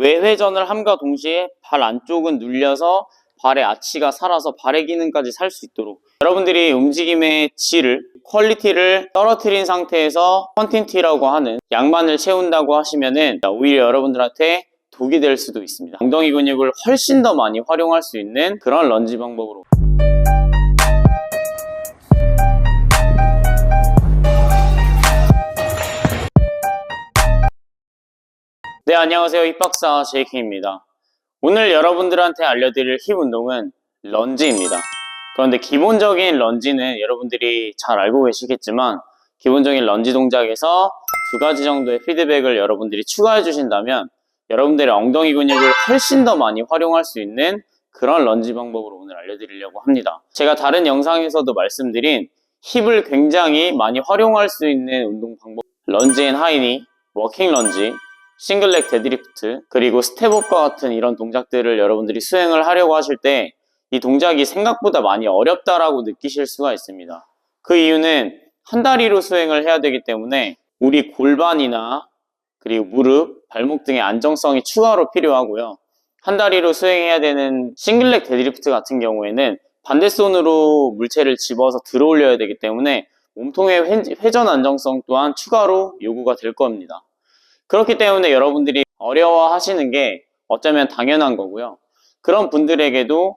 외회전을 함과 동시에 발 안쪽은 눌려서 발의 아치가 살아서 발의 기능까지 살 수 있도록 여러분들이 움직임의 질을 퀄리티를 떨어뜨린 상태에서 컨틴티라고 하는 양만을 채운다고 하시면은 오히려 여러분들한테 독이 될 수도 있습니다. 엉덩이 근육을 훨씬 더 많이 활용할 수 있는 그런 런지 방법으로 네, 안녕하세요. 힙박사 JK입니다. 오늘 여러분들한테 알려드릴 힙 운동은 런지입니다. 그런데 기본적인 런지는 여러분들이 잘 알고 계시겠지만 기본적인 런지 동작에서 두 가지 정도의 피드백을 여러분들이 추가해 주신다면 여러분들의 엉덩이 근육을 훨씬 더 많이 활용할 수 있는 그런 런지 방법으로 오늘 알려드리려고 합니다. 제가 다른 영상에서도 말씀드린 힙을 굉장히 많이 활용할 수 있는 운동 방법 런지 앤 하이니, 워킹 런지, 싱글렉 데드리프트 그리고 스텝업과 같은 이런 동작들을 여러분들이 수행을 하려고 하실 때 이 동작이 생각보다 많이 어렵다라고 느끼실 수가 있습니다. 그 이유는 한 다리로 수행을 해야 되기 때문에 우리 골반이나 그리고 무릎, 발목 등의 안정성이 추가로 필요하고요. 한 다리로 수행해야 되는 싱글렉 데드리프트 같은 경우에는 반대손으로 물체를 집어서 들어 올려야 되기 때문에 몸통의 회- 회전 안정성 또한 추가로 요구가 될 겁니다. 그렇기 때문에 여러분들이 어려워 하시는 게 어쩌면 당연한 거고요. 그런 분들에게도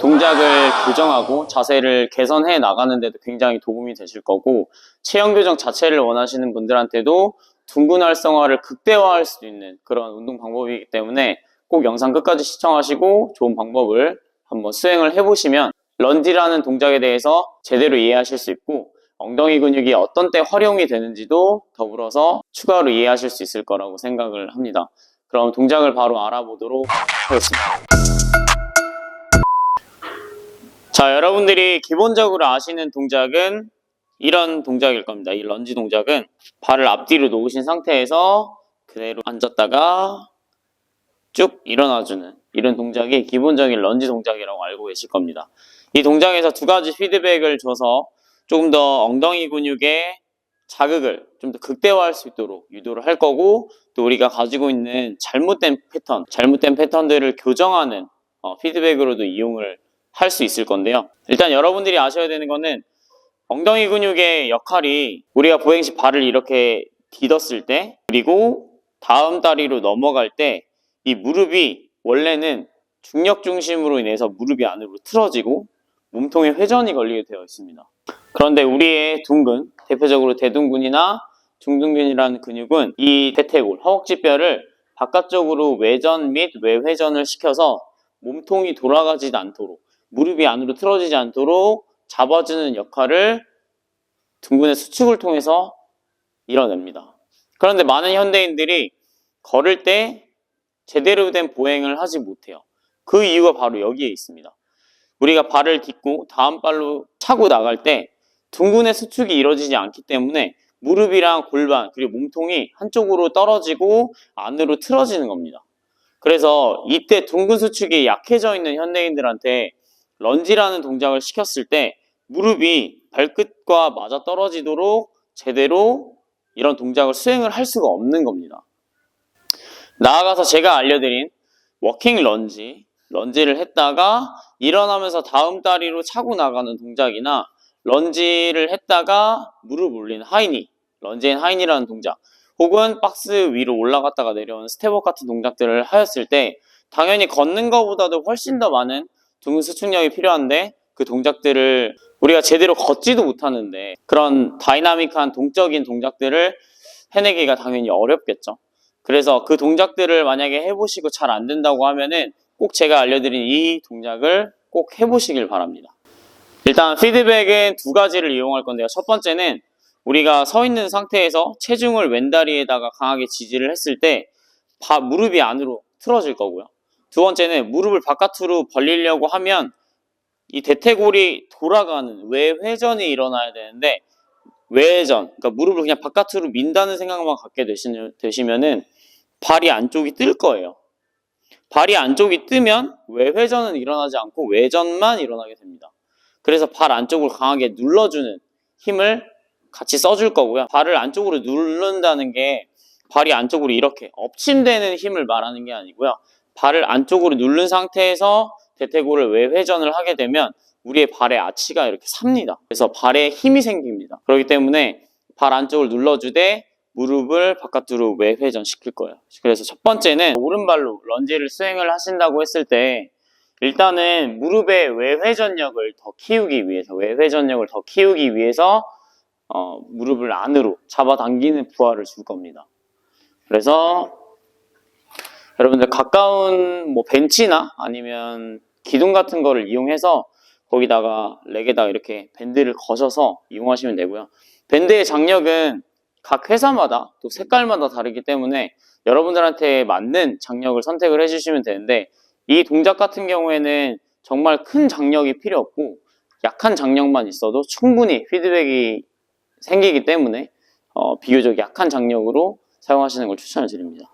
동작을 교정하고 자세를 개선해 나가는데도 굉장히 도움이 되실 거고 체형 교정 자체를 원하시는 분들한테도 둥근 활성화를 극대화할 수 있는 그런 운동 방법이기 때문에 꼭 영상 끝까지 시청하시고 좋은 방법을 한번 수행을 해보시면 런지라는 동작에 대해서 제대로 이해하실 수 있고 엉덩이 근육이 어떤 때 활용이 되는지도 더불어서 추가로 이해하실 수 있을 거라고 생각을 합니다. 그럼 동작을 바로 알아보도록 하겠습니다. 자, 여러분들이 기본적으로 아시는 동작은 이런 동작일 겁니다. 이 런지 동작은 발을 앞뒤로 놓으신 상태에서 그대로 앉았다가 쭉 일어나주는 이런 동작이 기본적인 런지 동작이라고 알고 계실 겁니다. 이 동작에서 두 가지 피드백을 줘서 조금 더 엉덩이 근육의 자극을 좀 더 극대화할 수 있도록 유도를 할 거고 또 우리가 가지고 있는 잘못된 패턴, 잘못된 패턴들을 교정하는 어, 피드백으로도 이용을 할 수 있을 건데요. 일단 여러분들이 아셔야 되는 거는 엉덩이 근육의 역할이 우리가 보행시 발을 이렇게 디뎠을 때 그리고 다음 다리로 넘어갈 때 이 무릎이 원래는 중력 중심으로 인해서 무릎이 안으로 틀어지고 몸통에 회전이 걸리게 되어 있습니다. 그런데 우리의 둥근, 대표적으로 대둔근이나 중둔근이라는 근육은 이 대퇴골, 허벅지뼈를 바깥쪽으로 외전 및 외회전을 시켜서 몸통이 돌아가지 않도록 무릎이 안으로 틀어지지 않도록 잡아주는 역할을 둥근의 수축을 통해서 이뤄냅니다. 그런데 많은 현대인들이 걸을 때 제대로 된 보행을 하지 못해요. 그 이유가 바로 여기에 있습니다. 우리가 발을 딛고 다음 발로 차고 나갈 때 둥근의 수축이 이루어지지 않기 때문에 무릎이랑 골반 그리고 몸통이 한쪽으로 떨어지고 안으로 틀어지는 겁니다. 그래서 이때 둥근 수축이 약해져 있는 현대인들한테 런지라는 동작을 시켰을 때 무릎이 발끝과 맞아 떨어지도록 제대로 이런 동작을 수행을 할 수가 없는 겁니다. 나아가서 제가 알려드린 워킹 런지, 런지를 했다가 일어나면서 다음 다리로 차고 나가는 동작이나 런지를 했다가 무릎 올리는 하이니, 런지 앤 하이니라는 동작, 혹은 박스 위로 올라갔다가 내려오는 스텝업 같은 동작들을 하였을 때 당연히 걷는 것보다도 훨씬 더 많은 둥근 수축력이 필요한데 그 동작들을 우리가 제대로 걷지도 못하는데 그런 다이나믹한 동적인 동작들을 해내기가 당연히 어렵겠죠. 그래서 그 동작들을 만약에 해보시고 잘 안 된다고 하면은 꼭 제가 알려드린 이 동작을 꼭 해보시길 바랍니다. 일단 피드백은 두 가지를 이용할 건데요. 첫 번째는 우리가 서 있는 상태에서 체중을 왼다리에다가 강하게 지지를 했을 때 바- 무릎이 안으로 틀어질 거고요. 두 번째는 무릎을 바깥으로 벌리려고 하면 이 대퇴골이 돌아가는 외회전이 일어나야 되는데 외회전, 그러니까 무릎을 그냥 바깥으로 민다는 생각만 갖게 되시- 되시면은 발이 안쪽이 뜰 거예요. 발이 안쪽이 뜨면 외회전은 일어나지 않고 외전만 일어나게 됩니다. 그래서 발 안쪽을 강하게 눌러주는 힘을 같이 써줄 거고요. 발을 안쪽으로 누른다는 게 발이 안쪽으로 이렇게 엎침되는 힘을 말하는 게 아니고요. 발을 안쪽으로 누른 상태에서 대퇴골을 외회전을 하게 되면 우리의 발의 아치가 이렇게 삽니다. 그래서 발에 힘이 생깁니다. 그렇기 때문에 발 안쪽을 눌러주되 무릎을 바깥으로 외회전 시킬 거예요. 그래서 첫 번째는 오른발로 런지를 수행을 하신다고 했을 때 일단은 무릎의 외회전력을 더 키우기 위해서 외회전력을 더 키우기 위해서 어, 무릎을 안으로 잡아당기는 부하를 줄 겁니다. 그래서 여러분들 가까운 뭐 벤치나 아니면 기둥 같은 거를 이용해서 거기다가 렉에다가 이렇게 밴드를 거셔서 이용하시면 되고요. 밴드의 장력은 각 회사마다 또 색깔마다 다르기 때문에 여러분들한테 맞는 장력을 선택을 해주시면 되는데 이 동작 같은 경우에는 정말 큰 장력이 필요 없고 약한 장력만 있어도 충분히 피드백이 생기기 때문에 어, 비교적 약한 장력으로 사용하시는 걸 추천을 드립니다.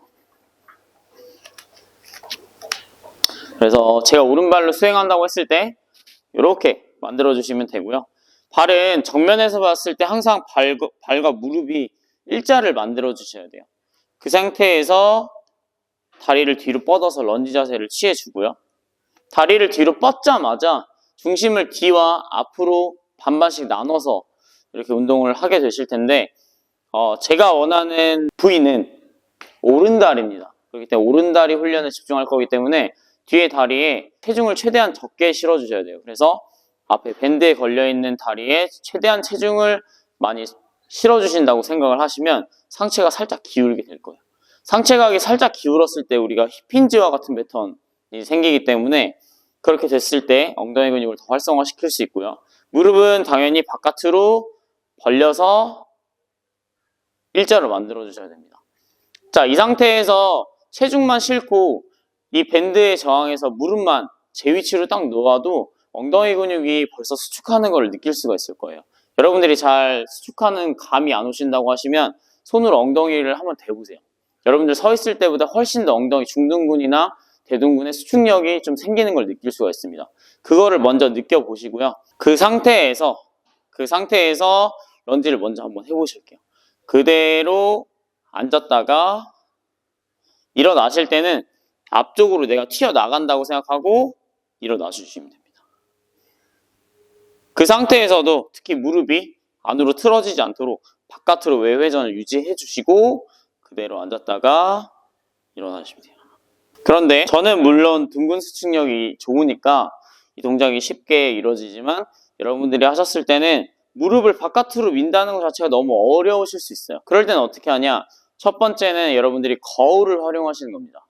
그래서 제가 오른발로 수행한다고 했을 때 이렇게 만들어 주시면 되고요. 발은 정면에서 봤을 때 항상 발, 발과 무릎이 일자를 만들어 주셔야 돼요. 그 상태에서 다리를 뒤로 뻗어서 런지 자세를 취해 주고요. 다리를 뒤로 뻗자마자 중심을 뒤와 앞으로 반반씩 나눠서 이렇게 운동을 하게 되실 텐데 어, 제가 원하는 부위는 오른다리입니다. 그렇기 때문에 오른다리 훈련에 집중할 거기 때문에 뒤에 다리에 체중을 최대한 적게 실어주셔야 돼요. 그래서 앞에 밴드에 걸려있는 다리에 최대한 체중을 많이 실어주신다고 생각을 하시면 상체가 살짝 기울게 될 거예요. 상체각이 살짝 기울었을 때 우리가 힙힌지와 같은 패턴이 생기기 때문에 그렇게 됐을 때 엉덩이 근육을 더 활성화시킬 수 있고요. 무릎은 당연히 바깥으로 벌려서 일자로 만들어 주셔야 됩니다. 자, 이 상태에서 체중만 싣고 이 밴드에 저항해서 무릎만 제 위치로 딱 놓아도 엉덩이 근육이 벌써 수축하는 걸 느낄 수가 있을 거예요. 여러분들이 잘 수축하는 감이 안 오신다고 하시면 손으로 엉덩이를 한번 대보세요. 여러분들 서 있을 때보다 훨씬 더 엉덩이 중둔근이나 대둔근의 수축력이 좀 생기는 걸 느낄 수가 있습니다. 그거를 먼저 느껴보시고요. 그 상태에서 그 상태에서 런지를 먼저 한번 해보실게요. 그대로 앉았다가 일어나실 때는 앞쪽으로 내가 튀어나간다고 생각하고 일어나 주시면 됩니다. 그 상태에서도 특히 무릎이 안으로 틀어지지 않도록 바깥으로 외회전을 유지해 주시고 그대로 앉았다가 일어나시면 돼요. 그런데 저는 물론 둥근 수축력이 좋으니까 이 동작이 쉽게 이루어지지만 여러분들이 하셨을 때는 무릎을 바깥으로 민다는 것 자체가 너무 어려우실 수 있어요. 그럴 때는 어떻게 하냐? 첫 번째는 여러분들이 거울을 활용하시는 겁니다.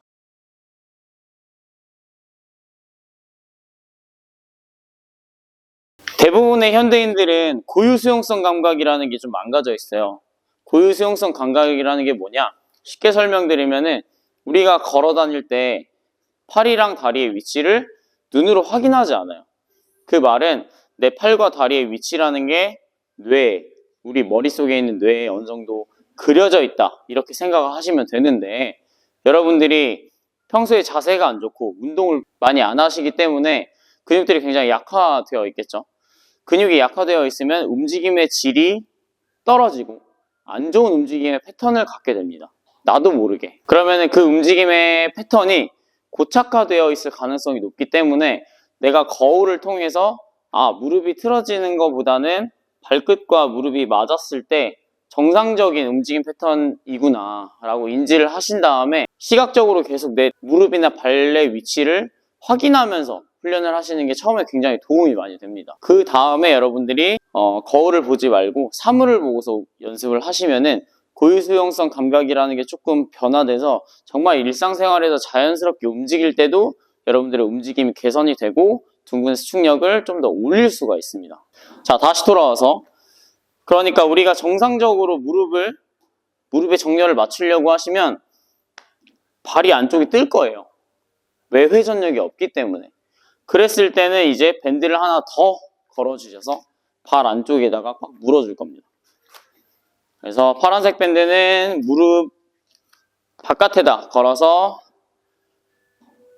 대부분의 현대인들은 고유 수용성 감각이라는 게 좀 망가져 있어요. 고유 수용성 감각이라는 게 뭐냐? 쉽게 설명드리면은 우리가 걸어 다닐 때 팔이랑 다리의 위치를 눈으로 확인하지 않아요. 그 말은 내 팔과 다리의 위치라는 게 뇌, 우리 머릿속에 있는 뇌에 어느 정도 그려져 있다. 이렇게 생각을 하시면 되는데 여러분들이 평소에 자세가 안 좋고 운동을 많이 안 하시기 때문에 근육들이 굉장히 약화되어 있겠죠. 근육이 약화되어 있으면 움직임의 질이 떨어지고 안 좋은 움직임의 패턴을 갖게 됩니다. 나도 모르게. 그러면 그 움직임의 패턴이 고착화되어 있을 가능성이 높기 때문에 내가 거울을 통해서 아, 무릎이 틀어지는 것보다는 발끝과 무릎이 맞았을 때 정상적인 움직임 패턴이구나 라고 인지를 하신 다음에 시각적으로 계속 내 무릎이나 발의 위치를 확인하면서 훈련을 하시는 게 처음에 굉장히 도움이 많이 됩니다. 그 다음에 여러분들이 어, 거울을 보지 말고 사물을 보고서 연습을 하시면은 고유 수용성 감각이라는 게 조금 변화돼서 정말 일상생활에서 자연스럽게 움직일 때도 여러분들의 움직임이 개선이 되고 둥근 수축력을 좀 더 올릴 수가 있습니다. 자, 다시 돌아와서 그러니까 우리가 정상적으로 무릎을 무릎의 정렬을 맞추려고 하시면 발이 안쪽이 뜰 거예요. 왜 회전력이 없기 때문에. 그랬을 때는 이제 밴드를 하나 더 걸어주셔서 발 안쪽에다가 꽉 물어줄 겁니다. 그래서 파란색 밴드는 무릎 바깥에다 걸어서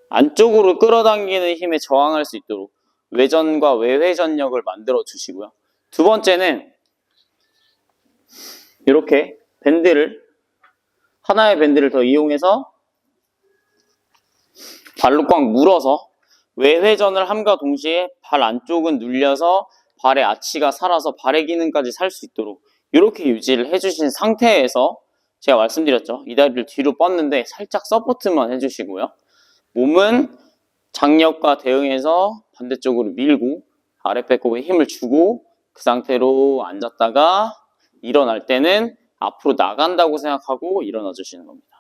안쪽으로 끌어당기는 힘에 저항할 수 있도록 외전과 외회전력을 만들어 주시고요. 두 번째는 이렇게 밴드를 하나의 밴드를 더 이용해서 발로 꽉 물어서 외회전을 함과 동시에 발 안쪽은 눌려서 발의 아치가 살아서 발의 기능까지 살 수 있도록 이렇게 유지를 해주신 상태에서 제가 말씀드렸죠. 이 다리를 뒤로 뻗는데 살짝 서포트만 해주시고요. 몸은 장력과 대응해서 반대쪽으로 밀고 아랫배꼽에 힘을 주고 그 상태로 앉았다가 일어날 때는 앞으로 나간다고 생각하고 일어나 주시는 겁니다.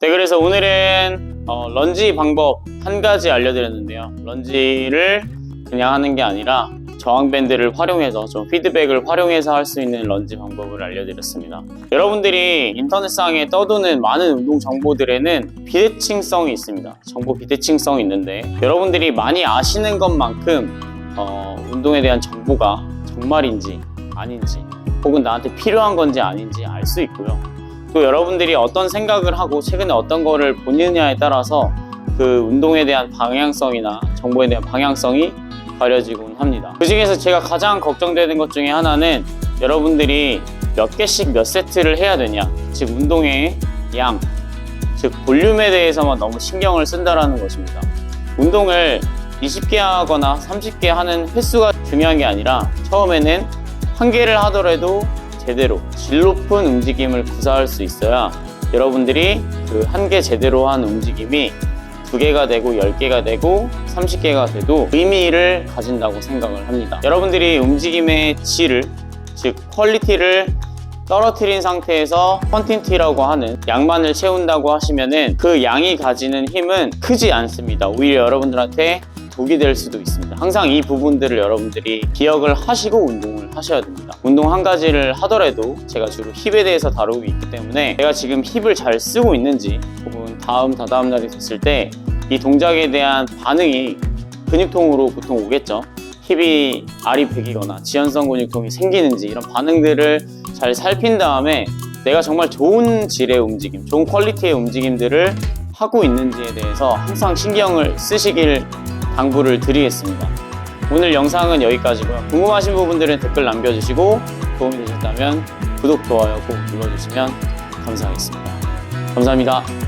네, 그래서 오늘은 어, 런지 방법 한 가지 알려드렸는데요. 런지를 그냥 하는 게 아니라 저항밴드를 활용해서 좀 피드백을 활용해서 할 수 있는 런지 방법을 알려드렸습니다. 여러분들이 인터넷상에 떠도는 많은 운동 정보들에는 비대칭성이 있습니다. 정보 비대칭성이 있는데 여러분들이 많이 아시는 것만큼 어, 운동에 대한 정보가 정말인지 아닌지 혹은 나한테 필요한 건지 아닌지 알 수 있고요. 또 여러분들이 어떤 생각을 하고 최근에 어떤 거를 보느냐에 따라서 그 운동에 대한 방향성이나 정보에 대한 방향성이 가려지곤 합니다. 그 중에서 제가 가장 걱정되는 것 중에 하나는 여러분들이 몇 개씩 몇 세트를 해야 되냐, 즉 운동의 양, 즉 볼륨에 대해서만 너무 신경을 쓴다라는 것입니다. 운동을 20개 하거나 30개 하는 횟수가 중요한 게 아니라 처음에는 한 개를 하더라도 제대로 질 높은 움직임을 구사할 수 있어야 여러분들이 그 한 개 제대로 한 움직임이 두 개가 되고 열 개가 되고 30개가 돼도 의미를 가진다고 생각을 합니다. 여러분들이 움직임의 질을 즉 퀄리티를 떨어뜨린 상태에서 컨틴티라고 하는 양만을 채운다고 하시면은 그 양이 가지는 힘은 크지 않습니다. 오히려 여러분들한테 독이 될 수도 있습니다. 항상 이 부분들을 여러분들이 기억을 하시고 운동을 하셔야 됩니다. 운동 한 가지를 하더라도 제가 주로 힙에 대해서 다루고 있기 때문에 내가 지금 힙을 잘 쓰고 있는지 혹은 다음 다다음 날이 됐을 때 이 동작에 대한 반응이 근육통으로 보통 오겠죠. 힙이 알이 베기거나 지연성 근육통이 생기는지 이런 반응들을 잘 살핀 다음에 내가 정말 좋은 질의 움직임, 좋은 퀄리티의 움직임들을 하고 있는지에 대해서 항상 신경을 쓰시길 당부를 드리겠습니다. 오늘 영상은 여기까지고요. 궁금하신 부분들은 댓글 남겨주시고 도움이 되셨다면 구독, 좋아요 꼭 눌러주시면 감사하겠습니다. 감사합니다.